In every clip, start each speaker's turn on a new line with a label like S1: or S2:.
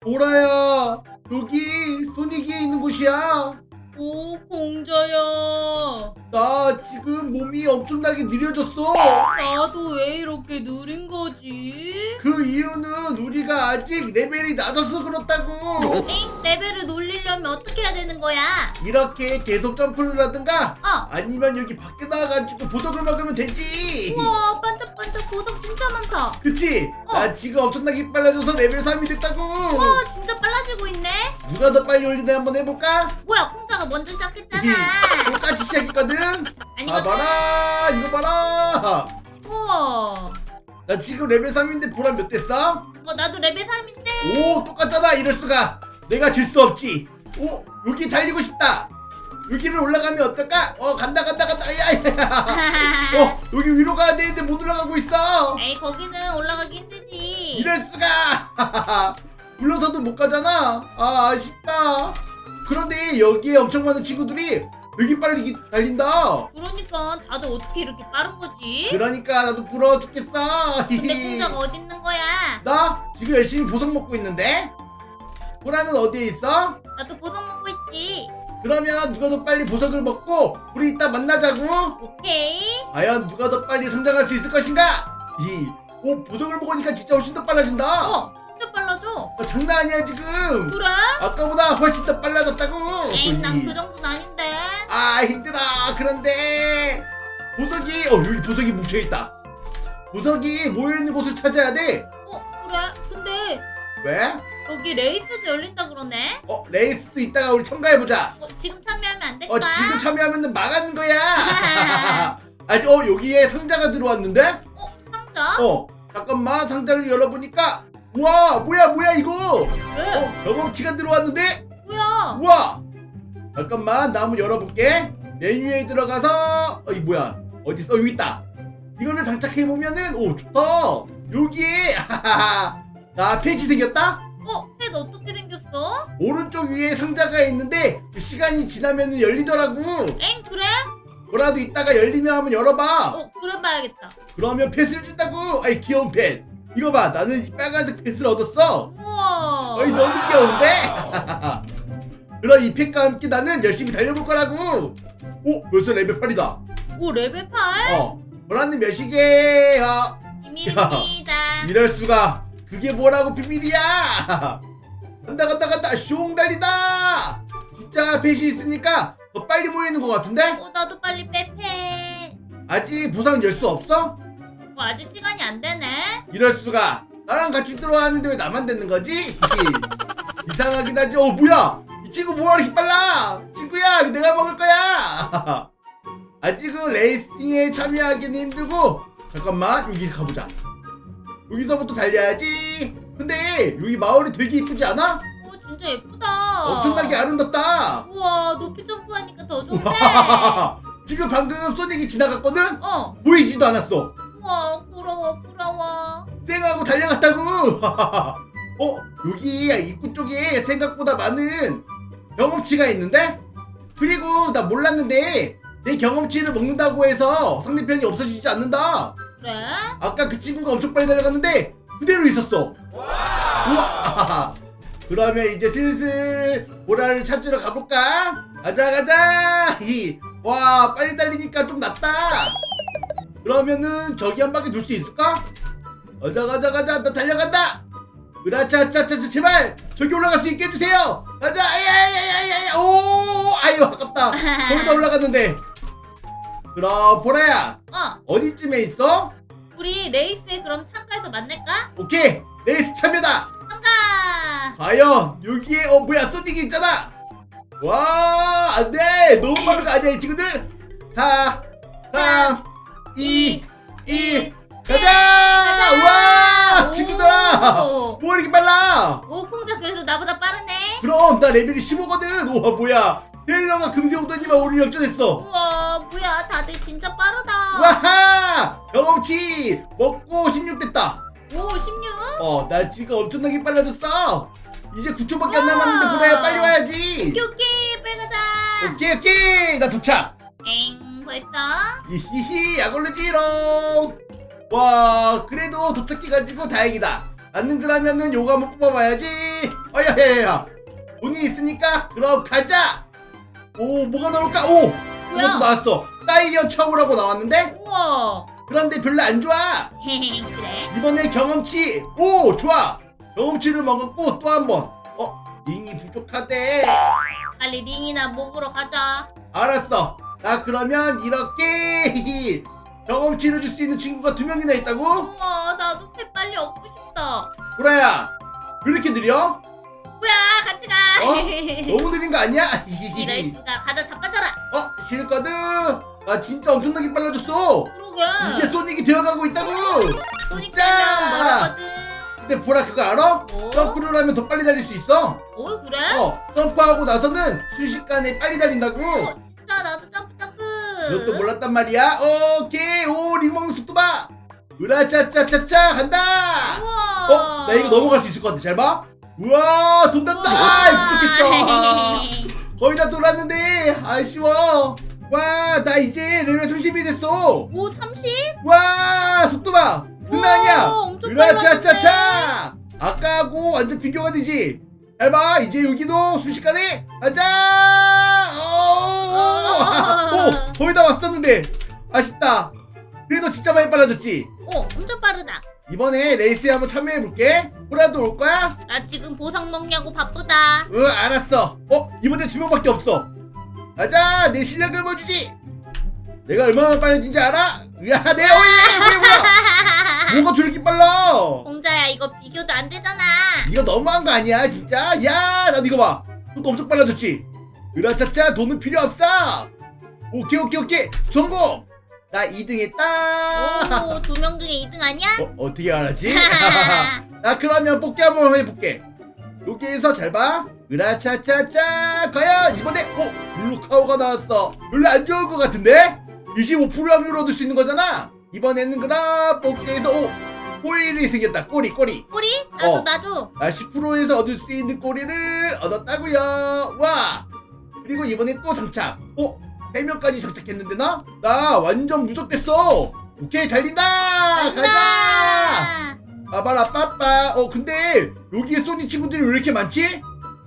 S1: 보라야 여기 소닉이 있는 곳이야
S2: 오, 공자야.
S1: 나 지금 몸이 엄청나게 느려졌어
S2: 나도 왜 이렇게 느린 거지?
S1: 그 이유는 우리가 아직 레벨이 낮아서 그렇다고
S2: 엥, 레벨을 올리려면 어떻게 해야 되는 거야?
S1: 이렇게 계속 점프를 하든가
S2: 어.
S1: 아니면 여기 밖에 나가가지고 보석을 먹으면 되지
S2: 우와, 반짝반짝 보석 진짜 많다.
S1: 그치?
S2: 어.
S1: 나 지금 엄청나게 빨라져서 레벨 3이 됐다고
S2: 우와, 진짜 빨라지고 있네.
S1: 누가 더 빨리 올리나 한번 해볼까?
S2: 뭐야, 공자가 먼저 시작했잖아.
S1: 똑같이 시작했거든
S2: 아니거든.
S1: 아 봐라 이거 봐라
S2: 우와.
S1: 나 지금 레벨 3인데 보라 몇 됐어?
S2: 어, 나도 레벨 3인데.
S1: 오 똑같잖아 이럴 수가 내가 질 수 없지 오 여기 달리고 싶다 여기를 올라가면 어떨까? 어 간다 간다 간다 야야 어 여기 위로 가야 되는데 못 올라가고 있어
S2: 에이, 거기는 올라가기 힘들지.
S1: 이럴 수가 불러서도 못 가잖아 아 아쉽다 그런데 여기에 엄청 많은 친구들이 되게 빨리 달린다
S2: 그러니까 다들 어떻게 이렇게 빠른 거지?
S1: 그러니까 나도 부러워 죽겠어
S2: 근데 공자가 어디 있는 거야?
S1: 나 지금 열심히 보석 먹고 있는데 보라는 어디에 있어?
S2: 나도 보석 먹고 있지.
S1: 그러면 누가 더 빨리 보석을 먹고 우리 이따 만나자고
S2: 오케이.
S1: 과연 누가 더 빨리 성장할 수 있을 것인가 이 오, 보석을 먹으니까 진짜 훨씬 더 빨라진다
S2: 어, 진짜 빨라져.
S1: 어, 장난 아니야 지금
S2: 그래?
S1: 아까보다 훨씬 더 빨라졌다고
S2: 에이, 난
S1: 이.
S2: 그 정도는 아닌데.
S1: 아 힘들어 그런데 보석이 어 여기 보석이 뭉쳐 있다 보석이 모여 있는 곳을 찾아야 돼
S2: 어, 그래? 근데
S1: 왜?
S2: 여기 레이스도 열린다 그러네?
S1: 어 레이스도 이따가 우리 첨가해보자.
S2: 어, 지금 참여하면 안 될까?
S1: 어 지금 참여하면 망하는 거야. 아직 어 여기에 상자가 들어왔는데?
S2: 어, 상자?
S1: 어 잠깐만 상자를 열어보니까 우와 뭐야 뭐야 이거?
S2: 왜?
S1: 어 경험치가 들어왔는데?
S2: 뭐야?
S1: 우와! 잠깐만 나 한번 열어볼게. 메뉴에 들어가서 어이 뭐야? 어디 있어 여기 있다. 이거를 장착해보면은 오 좋다. 여기에 나 페이지 생겼다
S2: 어떻게 생겼어?
S1: 오른쪽 위에 상자가 있는데 그 시간이 지나면 열리더라고
S2: 엥, 그래?
S1: 뭐라도 이따가 열리면 한번 열어봐
S2: 어, 그래 봐야겠다.
S1: 그러면 펫을 준다고 아이 귀여운 펫 이거 봐 나는 이 빨간색 펫을 얻었어
S2: 우와.
S1: 어이 너무 귀여운데? 그럼 이 펫과 함께 나는 열심히 달려볼 거라고 오 벌써 레벨 8이다
S2: 오, 레벨 8?
S1: 어 보라는 몇이게요
S2: 비밀입니다.
S1: 이럴 수가 그게 뭐라고 비밀이야 간다 간다 간다 슝 달리다. 진짜 펫이 있으니까 더 빨리 모이는 것 같은데?
S2: 어, 나도 빨리 빼패.
S1: 아직 보상 열 수 없어?
S2: 어, 아직 시간이 안 되네.
S1: 이럴 수가. 나랑 같이 들어왔는데 왜 나만 듣는 거지? 이상하긴 하지. 어 뭐야? 이 친구 뭐가 이렇게 빨라? 친구야 이거 내가 먹을 거야. 아직은 레이싱에 참여하기는 힘들고. 잠깐만 여기 가보자. 여기서부터 달려야지 근데 여기 마을이 되게 이쁘지 않아?
S2: 오, 진짜 예쁘다.
S1: 엄청나게 아름답다
S2: 우와, 높이 점프하니까 더 좋네.
S1: 지금 방금 소닉이 지나갔거든?
S2: 어,
S1: 보이지도 않았어
S2: 우와, 부러워, 부러워.
S1: 쌩하고 달려갔다고. 어 여기 입구 쪽에 생각보다 많은 경험치가 있는데 그리고 나 몰랐는데 내 경험치를 먹는다고 해서 상대편이 없어지지 않는다.
S2: 그래?
S1: 아까 그 친구가 엄청 빨리 달려갔는데 그대로 있었어. 우와. 그러면 이제 슬슬 보라를 찾으러 가볼까? 가자 가자. 히. 와 빨리 달리니까 좀 낫다. 그러면은 저기 한 바퀴 돌 수 있을까? 가자 가자 가자 나 달려간다. 으라차차차 제발 저기 올라갈 수 있게 해주세요. 가자 아야야야야야 오 아유 아깝다. 거기다 올라갔는데. 그럼 보라야
S2: 어,
S1: 어디쯤에 있어?
S2: 우리 레이스에 그럼 참가해서 만날까?
S1: 오케이 레이스 참여다.
S2: 참가!
S1: 과연 여기에 어 뭐야 소닉이 있잖아 와 안돼 너무 빠른 거 아니야 이 친구들 4 3 2 1 가자! 와 친구들아
S2: 오,
S1: 뭐 이렇게 빨라
S2: 오, 콩자 그래도 나보다 빠르네.
S1: 그럼 나 레벨이 15거든 우와 뭐야 텔러가 금세 오더니만 우리 역전했어
S2: 우와, 뭐야, 다들 진짜 빠르다.
S1: 와하! 경험치! 먹고 16 됐다.
S2: 오, 16?
S1: 어 나 지금 엄청나게 빨라졌어. 이제 9초밖에 안. 남았는데 보라야 빨리 와야지.
S2: 오케이, 오케이, 빨리 가자.
S1: 오케이 오케이. 나 도착.
S2: 엥, 벌써?
S1: 히히히 약올르지롱. 와 그래도 도착해가지고 다행이다. 나는 그러면은 요거 한번 뽑아봐야지. 어야야야. 돈이 있으니까 그럼 가자. 오 뭐가 나올까? 오 이것도
S2: 뭐야?
S1: 나왔어 사이언 처우라고 나왔는데
S2: 우와.
S1: 그런데 별로 안 좋아
S2: 그래?
S1: 이번에 경험치 오 좋아 경험치를 먹었고 또 한 번 어 링이 부족하대
S2: 빨리 링이나 먹으러 가자.
S1: 알았어 나 그러면 이렇게 경험치를 줄 수 있는 친구가 두 명이나 있다고
S2: 우와, 나도 배 빨리 얻고 싶다.
S1: 보라야 왜 이렇게 느려
S2: 뭐야, 같이 가.
S1: 어? 너무 느린 거 아니야
S2: 이럴 수가 가자 자빠 져라.
S1: 어 실거든 나 진짜 엄청나게 빨라졌어
S2: 그러게.
S1: 이제 소닉이 되어가고 있다고
S2: 소닉. 되면 멀거든.
S1: 근데 보라 그거 알아?
S2: 뭐?
S1: 점프를 하면 더 빨리 달릴 수 있어
S2: 어, 그래?
S1: 어 점프하고 나서는 순식간에 빨리 달린다고
S2: 어, 진짜 나도 점프 점프.
S1: 이것도 몰랐단 말이야 오케이 오 링먹는 속도 봐 으라차차차차 간다
S2: 우와.
S1: 어? 나 이거 넘어갈 수 있을 것 같아 잘 봐 우와 돈 단다 아 부족했어 거의 다 돌았는데. 아쉬워. 와 나 이제 레벨 30이 됐어.
S2: 오, 30?
S1: 와 속도 봐. 장난 아니야.
S2: 우와, 엄청
S1: 으라차차차. 아까하고 완전 비교가 되지. 잘봐. 이제 여기도 순식간에 가자. 오, 오 거의 다 왔었는데. 아쉽다. 그래도 진짜 많이 빨라졌지?
S2: 오, 엄청 빠르다.
S1: 이번에 레이스에 한번 참여해 볼게. 호라도 올 거야?
S2: 나 지금 보상 먹냐고 바쁘다.
S1: 응 알았어. 어 이번에 두 명밖에 없어. 가자 내 실력을 보여주지. 내가 얼마나 빨라진지 알아? 으야 내 어이 뭐야 뭐야. 뭐가 저렇게 빨라?
S2: 공자야, 이거 비교도 안 되잖아.
S1: 이거 너무한 거 아니야 진짜? 야 나도 이거 봐. 돈도 엄청 빨라졌지? 으라차차 돈은 필요 없어. 오케이 오케이 오케이. 성공 나 2등 했다
S2: 오, 두 명 중에 2등 아니야?
S1: 어, 어떻게 알았지? 나 그러면 뽑기 한번 해볼게 여기에서 잘 봐 으라차차차 과연 이번에 어 블루카우가 나왔어 별로 안 좋을 것 같은데 25% 확률로 얻을 수 있는 거잖아 이번에는 그럼 뽑기에서 오 꼬리를 생겼다 꼬리 꼬리
S2: 꼬리? 나줘,
S1: 어.
S2: 나줘.
S1: 나 10%에서 얻을 수 있는 꼬리를 얻었다고요 와 그리고 이번에 또 장착 어? 3명까지 장착했는데 나? 나 완전 무적됐어 오케이 달린다 가자. 빠바라 빠빠 어 근데 여기에 소닉 친구들이 왜 이렇게 많지?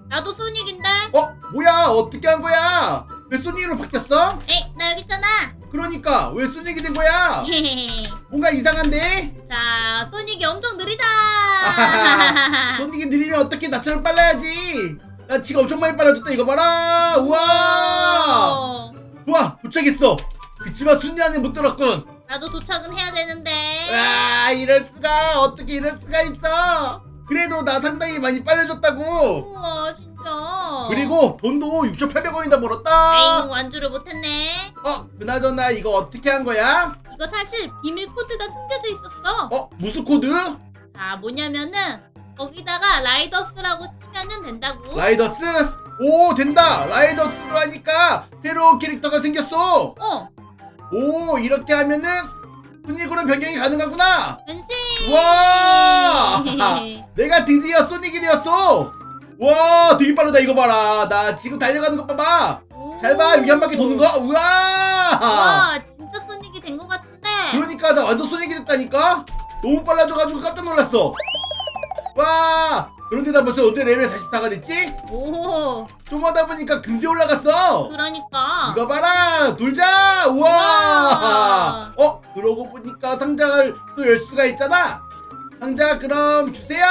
S2: 나도 소닉인데.
S1: 어 뭐야 어떻게 한 거야 왜 소닉으로 바뀌었어?
S2: 에이, 나 여기 있잖아.
S1: 그러니까 왜 소닉이 된 거야 뭔가 이상한데
S2: 자, 소닉이 엄청 느리다.
S1: 아하하. 소닉이 느리면 어떻게 나처럼 빨라야지 나 지금 엄청 많이 빨라졌다 이거 봐라 우와
S2: 오.
S1: 좋아 도착했어 그치만 순위 안에 못 들었군
S2: 나도 도착은 해야 되는데.
S1: 아 이럴 수가 어떻게 이럴 수가 있어 그래도 나 상당히 많이 빨라졌다고
S2: 우와, 진짜.
S1: 그리고 돈도 6,800원이나 벌었다
S2: 에잉, 완주를 못했네.
S1: 어 그나저나 이거 어떻게 한 거야?
S2: 이거 사실 비밀 코드가 숨겨져 있었어.
S1: 어 무슨 코드?
S2: 자, 뭐냐면은 거기다가 라이더스라고 치면은 된다고.
S1: 라이더스? 오 된다! 라이더스로 하니까 새로운 캐릭터가 생겼어!
S2: 어,
S1: 오 이렇게 하면은 순위구는 변경이 가능하구나!
S2: 변신.
S1: 우와! 내가 드디어 소닉이 되었어! 와 되게 빠르다 이거 봐라! 나 지금 달려가는 것 봐봐! 잘 봐 위한 바퀴 도는 거? 우와!
S2: 와, 진짜 소닉이 된 것 같은데.
S1: 그러니까 나 완전 소닉이 됐다니까? 너무 빨라져가지고 깜짝 놀랐어! 와 그런데 나 벌써 어제 레벨 44가 됐지?
S2: 오,
S1: 좀 하다 보니까 금세 올라갔어
S2: 그러니까.
S1: 이거 봐라 돌자 우와
S2: 우와.
S1: 어 그러고 보니까 상자를 또 열 수가 있잖아 상자 그럼 주세요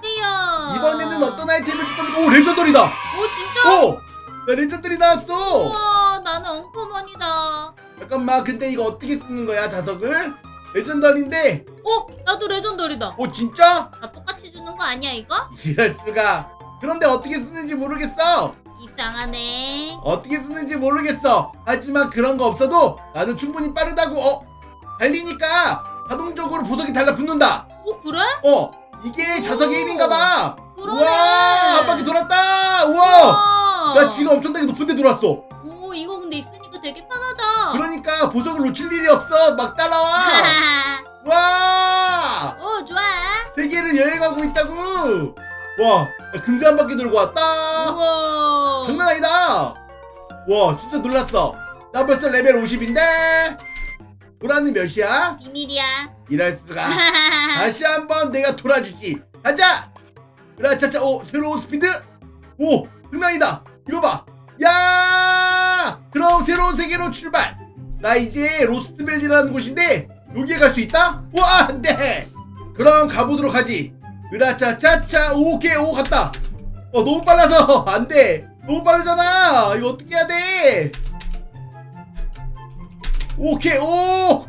S2: 세요.
S1: 이번에는 어떤 아이템을 줄 겁니까 오 레전더리다
S2: 오, 진짜?
S1: 오! 나 레전더리 나왔어
S2: 우와, 나는 엉커먼이다.
S1: 잠깐만 근데 이거 어떻게 쓰는 거야 자석을 레전더리인데
S2: 어, 나도 레전더리다.
S1: 오 진짜?
S2: 다 똑같이 주는 거 아니야, 이거?
S1: 이럴 수가 그런데 어떻게 쓰는지 모르겠어
S2: 이상하네.
S1: 어떻게 쓰는지 모르겠어 하지만 그런 거 없어도 나는 충분히 빠르다고 어 달리니까 자동적으로 보석이 달라붙는다
S2: 오, 그래?
S1: 어 이게 자석의 힘인가 봐
S2: 그러네.
S1: 우와 한 바퀴 돌았다 우와
S2: 우와.
S1: 나 지금 엄청나게 높은데 돌았어
S2: 오, 이거 근데 있으니까 되게 편하다.
S1: 그러니까 보석을 놓칠 일이 없어 막 따라와 와!
S2: 오, 좋아.
S1: 세계를 여행하고 있다고! 와나 금세 한 바퀴 돌고 왔다!
S2: 우와.
S1: 장난 아니다! 와 진짜 놀랐어. 나 벌써 레벨 50인데? 보라는 몇이야?
S2: 비밀이야.
S1: 이럴 수가. 다시 한번 내가 돌아주지. 가자! 으라차차 오 새로운 스피드! 오 장난이다. 이거 봐 야! 그럼 새로운 세계로 출발! 나 이제 로스트밸리라는 곳인데 여기에 갈 수 있다? 와 안돼 그럼 가보도록 하지. 으라차차차 오케이 오 갔다. 어 너무 빨라서 안 돼. 너무 빠르잖아. 이거 어떻게 해야 돼? 오케이 오.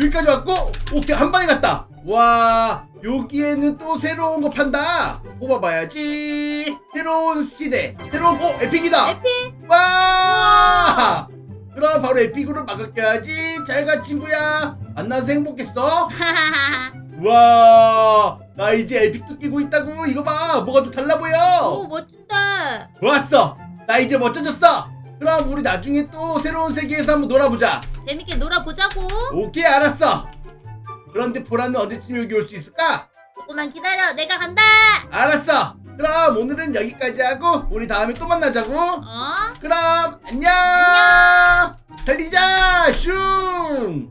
S1: 여기까지 왔고 오케이 한 방에 갔다. 와 여기에는 또 새로운 거 판다. 뽑아봐야지. 새로운 시대. 새로운 오 에픽이다.
S2: 에픽.
S1: 와 그럼 바로 에픽으로 막을게야지 잘가 친구야 만나서 행복했어
S2: 하하하.
S1: 와나 이제 에픽도 끼고 있다고 이거 봐 뭐가 좀 달라 보여
S2: 오 멋진다.
S1: 좋았어 나 이제 멋져졌어 그럼 우리 나중에 또 새로운 세계에서 한번 놀아보자
S2: 재밌게 놀아보자고.
S1: 오케이 알았어 그런데 보라는 언제쯤 여기 올 수 있을까?
S2: 조금만 기다려. 내가 간다.
S1: 알았어 그럼 오늘은 여기까지 하고 우리 다음에 또 만나자고.
S2: 어?
S1: 그럼 안녕.
S2: 안녕. 달리자 슝.